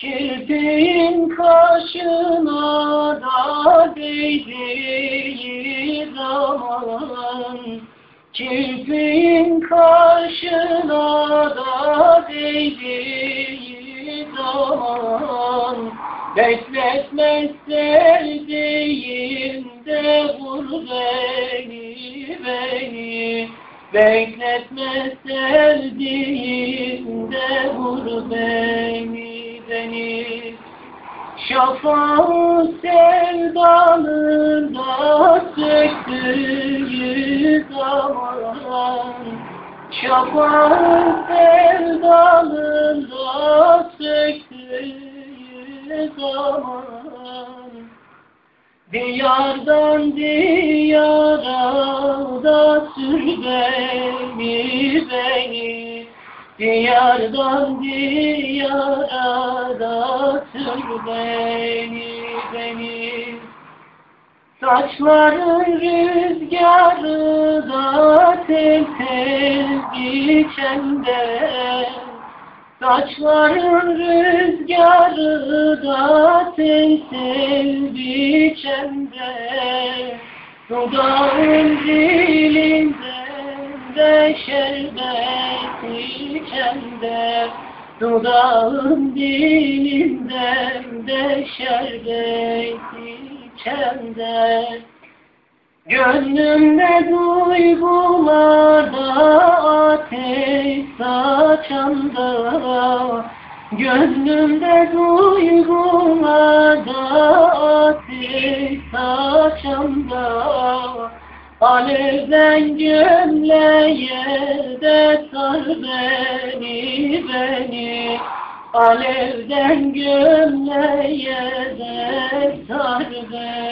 Kirpiğin kaşına da değdiği zaman. Kirpiğin kaşına da değdiği zaman. Bekletmez sevdiğimde vur beni beni. Bekletmez sevdiğimde vur beni beni Şafağın sevdalında söktüğü zaman Şafağın sevdalında söktüğü zaman Diyardan diyara da sür beni beni Diyardan diyara sür beni beni Saçların rüzgarı da tel tel geçende. Saçların rüzgarı da tel tel biçende Dudağın dilinden de şerbet içende Dudağın dilinden de şerbet içende Gönlümde duygularda ateş saçanda Gönlümde duygularda ateş saçanda Alevden gömleğe de sar beni beni. Alevden gömleğe de sar beni